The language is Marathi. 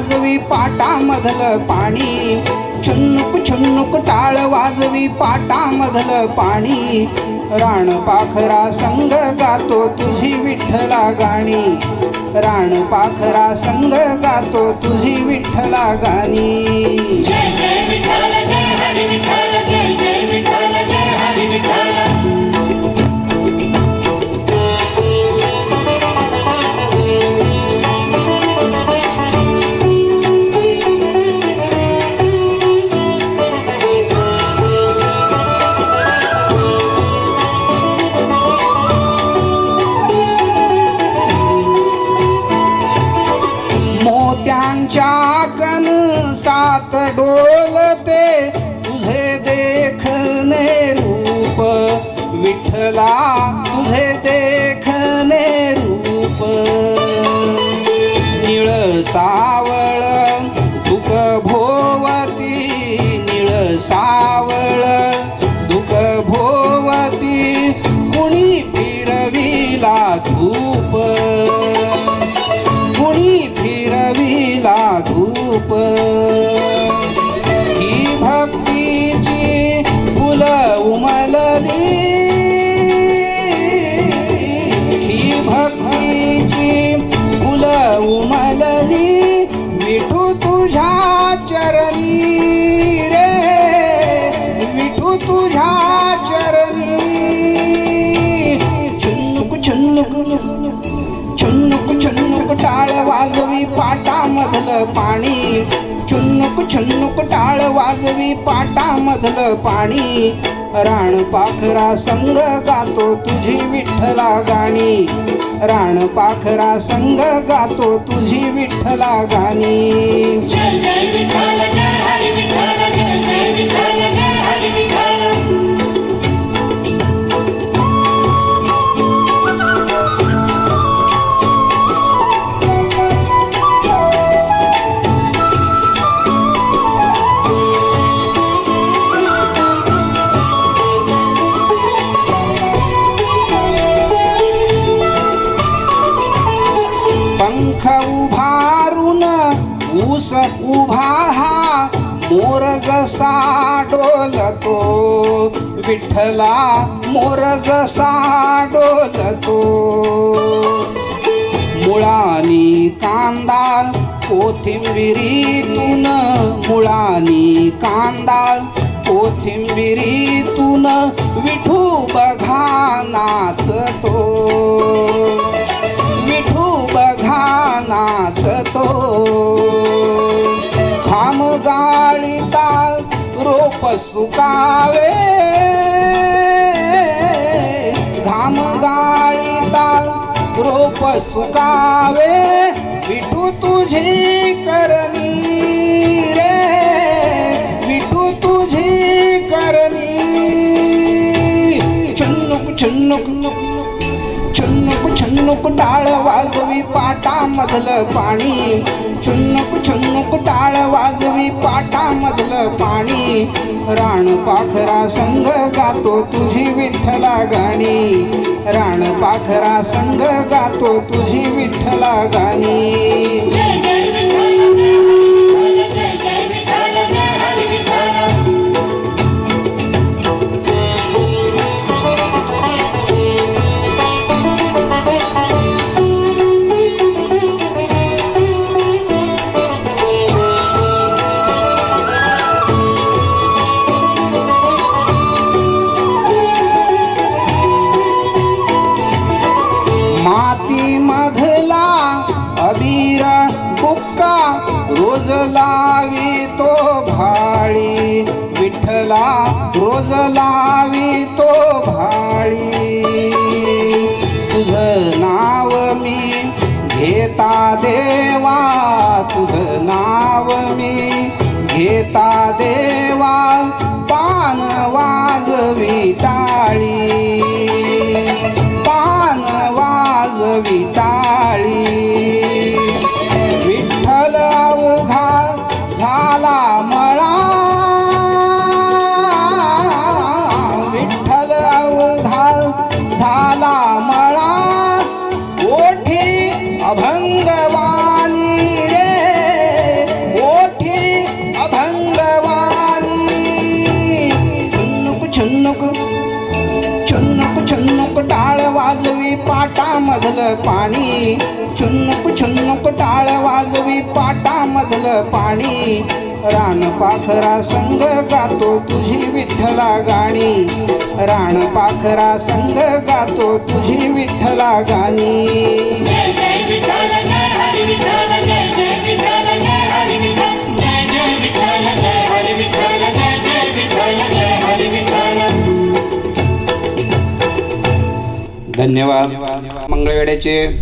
वाजवी पाटामधलं पाणी. छुन्नुक छुन्नुक टाळ वाजवी पाटामधलं पाणी. राण पाखरा संग गातो तुझी विठ्ठला गाणी. राण पाखरा संग गातो तुझी विठ्ठला गाणी. डोलते तुझे देखने रूप विठ्ठला तुझे देखने रूप। निळ सावळ दुख भोवती निळ सावळ दुख भोवती कुणी फिरविला धूप? कुणी फिरविला धूप? छुन्नुक छुन्नुक टाळ वाजवी पाटामधलं पाणी. राण पाखरा संग गातो तुझी विठ्ठला गाणी. राण पाखरा संग गातो तुझी विठ्ठला गाणी. उभा हा मोर जसा डोलतो विठ्ठला मोर जसा डोलतो. मुळानी कांदा कोथिंबिरीतून मुळानी कांदा कोथिंबिरीतून विठू बघा नाचतो. विठू बघा नाचतो. पाळीता रोप सुकावे. घाम गाळीता रोप सुकावे. विठू तुझी करणी रे. विठू तुझी करणी. छुन्नुक छन्नुक छुन्नुक छुन्नुक टाळ वाजवी पाटामधलं पाणी. छुन्नुक छुन्नुक टाळ वाजवी पाटामधलं पाणी. राण पाखरा संघ गातो तुझी विठ्ठला गाणी. राण पाखरा संघ गातो तुझी विठ्ठला गाणी. तो भाळी विठ्ठला रोज लावी तो भाळी. तुझं नाव मी घेता देवा तुझं नाव मी घेता देवा पान वाजवी टाळी पान वाजवी टाळी छन्नुक टाळ वाजवी पाटामधलं पाणी. छुन्नुक छुन्नुक टाळ वाजवी पाटामधलं पाणी. रान पाखरा संग गातो तुझी विठ्ठला गाणी. रान पाखरा संग गातो तुझी विठ्ठला गाणी. धन्यवाद. मंगळवेड्याचे